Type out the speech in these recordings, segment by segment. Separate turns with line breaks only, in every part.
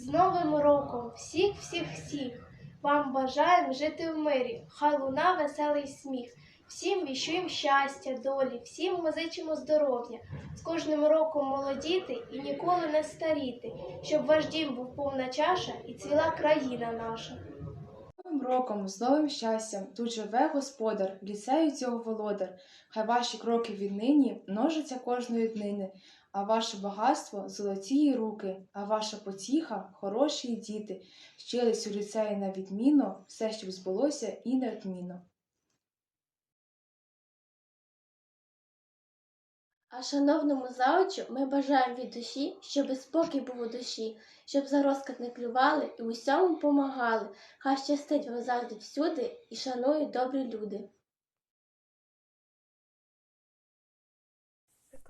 З Новим роком! Всіх, всіх, всіх. Вам бажаємо жити в мирі, хай луна веселий сміх. Всім віщуємо щастя, долі, всім визичимо здоров'я, з кожним роком молодіти і ніколи не старіти, щоб ваш дім був повна чаша і цвіла країна наша.
Новим роком, з новим щастям, тут живе господар, ліцею цього володар. Хай ваші кроки віднині множаться кожної днини, а ваше багатство золоті руки, а ваша потіха хороші діти. Вчились у ліцеї на відміну, все, щоб збулося і неодмінно.
А шановному заочу ми бажаємо від душі, щоб спокій був у душі, щоб за розкат не клювали і усьому помагали. Хай щастить вам завжди всюди і шанують добрі люди.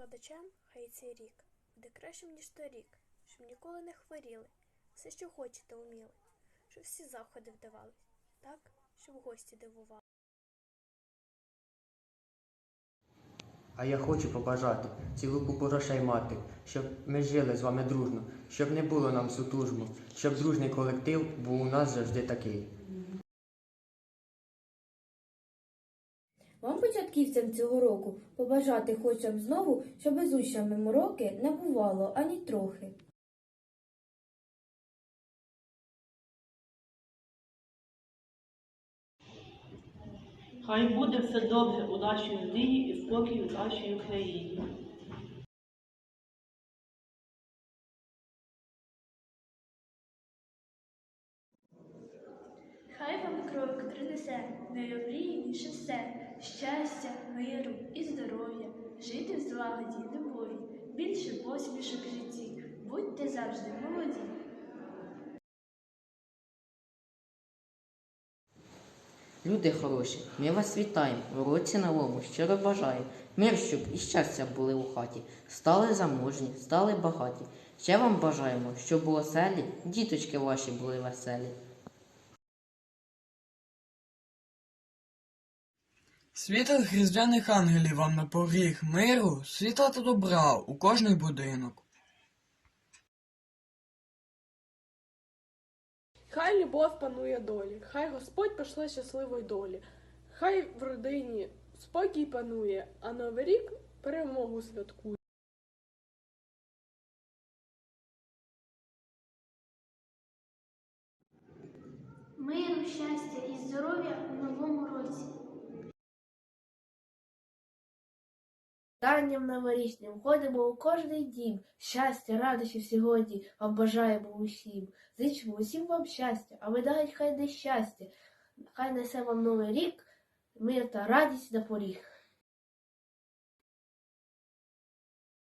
Викладачам хай цей рік буде кращим, ніж торік, щоб ніколи не хворіли, все, що хочете, уміли, щоб всі заходи вдавались, так, щоб гості дивували.
А я хочу побажати цілу купу мати, щоб ми жили з вами дружно, щоб не було нам сутужно, щоб дружний колектив був у нас завжди такий.
Вам, початківцям цього року, побажати хочем знову, щоб з учнями мороки не бувало ані трохи.
Хай буде все добре у нашій мрії і спокій у нашій Україні.
Хай вам крок принесе найобріяніше все, щастя, миру і здоров'я, жити в злагоді й любові, більше посмішок в житті, будьте завжди молоді.
Люди хороші, ми вас вітаємо, в році новому щиро бажаю. Мир, щоб і щастя були у хаті, стали заможні, стали багаті. Ще вам бажаємо, щоб у оселі діточки ваші були веселі.
Світлих різдвяних ангелів вам на поріг миру, світла та добра у кожний будинок.
Хай любов панує долі, хай Господь пошле щасливої долі, хай в родині спокій панує, а Новий рік перемогу святкує.
Миру, щастя і здоров'я у новому році.
Ранням новорічним ходимо у кожний дім, щастя, радощів сьогодні вам бажаємо усім. Зичимо усім вам щастя, а видають хай не щастя, хай несе вам новий рік, мир та радість на поріг.